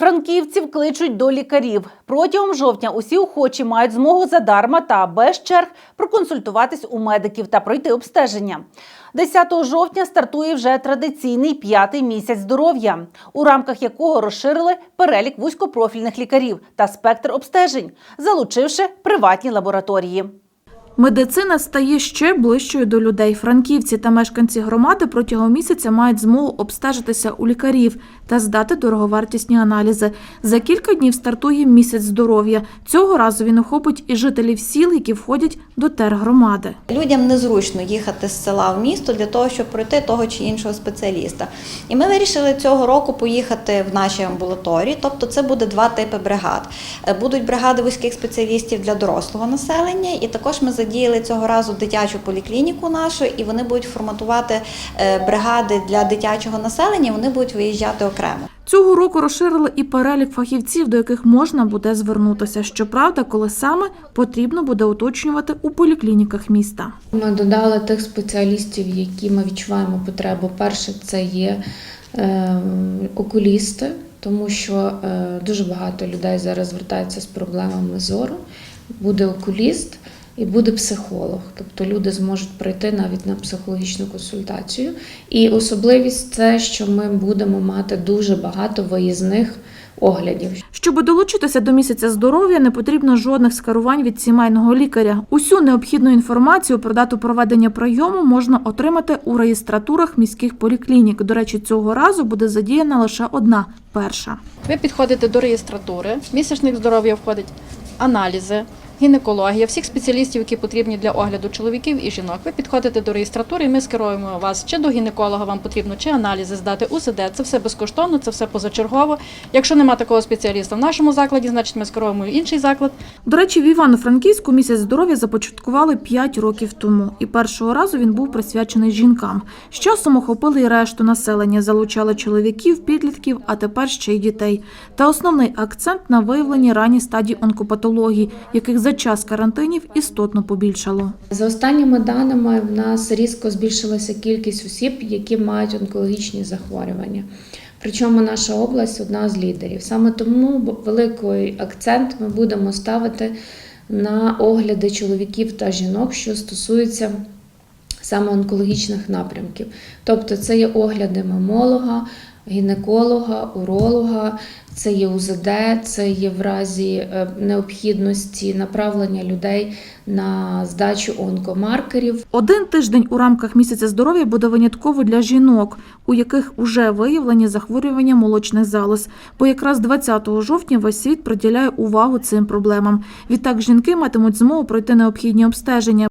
Франківців кличуть до лікарів. Протягом жовтня усі охочі мають змогу задарма та без черг проконсультуватись у медиків та пройти обстеження. 10 жовтня стартує вже традиційний п'ятий місяць здоров'я, у рамках якого розширили перелік вузькопрофільних лікарів та спектр обстежень, залучивши приватні лабораторії. Медицина стає ще ближчою до людей. Франківці та мешканці громади протягом місяця мають змогу обстежитися у лікарів та здати дороговартісні аналізи. За кілька днів стартує місяць здоров'я. Цього разу він охопить і жителів сіл, які входять до тергромади. Людям незручно їхати з села в місто для того, щоб пройти того чи іншого спеціаліста. І ми вирішили цього року поїхати в наші амбулаторії. Тобто, це буде два типи бригад. Е, Будуть бригади вузьких спеціалістів для дорослого населення, і також ми задіяли цього разу дитячу поліклініку нашу, і вони будуть форматувати е, бригади для дитячого населення. Вони будуть виїжджати окремо. Цього року розширили і перелік фахівців, до яких можна буде звернутися. Щоправда, коли саме потрібно буде уточнювати у поліклініках міста. Ми додали тих спеціалістів, які ми відчуваємо потребу. Перше, це є е, окулісти, тому що е, дуже багато людей зараз звертаються з проблемами зору. Буде окуліст і буде психолог. Тобто люди зможуть прийти навіть на психологічну консультацію. І особливість це, що ми будемо мати дуже багато виїзних оглядів. Щоб долучитися до місяця здоров'я, не потрібно жодних скерувань від сімейного лікаря. Усю необхідну інформацію про дату проведення прийому можна отримати у реєстратурах міських поліклінік. До речі, цього разу буде задіяна лише одна перша. Ви підходите до реєстратури, в місячник здоров'я входить аналізи, гінекологія, всіх спеціалістів, які потрібні для огляду чоловіків і жінок. Ви підходите до реєстратури, і ми скеруємо вас чи до гінеколога, вам потрібно, чи аналізи здати УЗД. Це все безкоштовно, це все позачергово. Якщо нема такого спеціаліста в нашому закладі, значить ми скеруємо інший заклад. До речі, в Івано-Франківську місяць здоров'я започаткували 5 років тому, і першого разу він був присвячений жінкам. З часом охопили й решту населення, залучали чоловіків, підлітків, а тепер ще й дітей. Та основний акцент на виявленні ранній стадії онкопатології, яких за час карантинів істотно побільшало. За останніми даними, в нас різко збільшилася кількість осіб, які мають онкологічні захворювання. Причому наша область одна з лідерів. Саме тому великий акцент ми будемо ставити на огляди чоловіків та жінок, що стосуються саме онкологічних напрямків. Тобто це є огляди мамолога, гінеколога, уролога, це є УЗД, це є в разі е, необхідності направлення людей на здачу онкомаркерів. Один тиждень у рамках місяця здоров'я буде винятково для жінок, у яких уже виявлені захворювання молочних залоз. Бо якраз 20 жовтня весь світ приділяє увагу цим проблемам. Відтак жінки матимуть змогу пройти необхідні обстеження.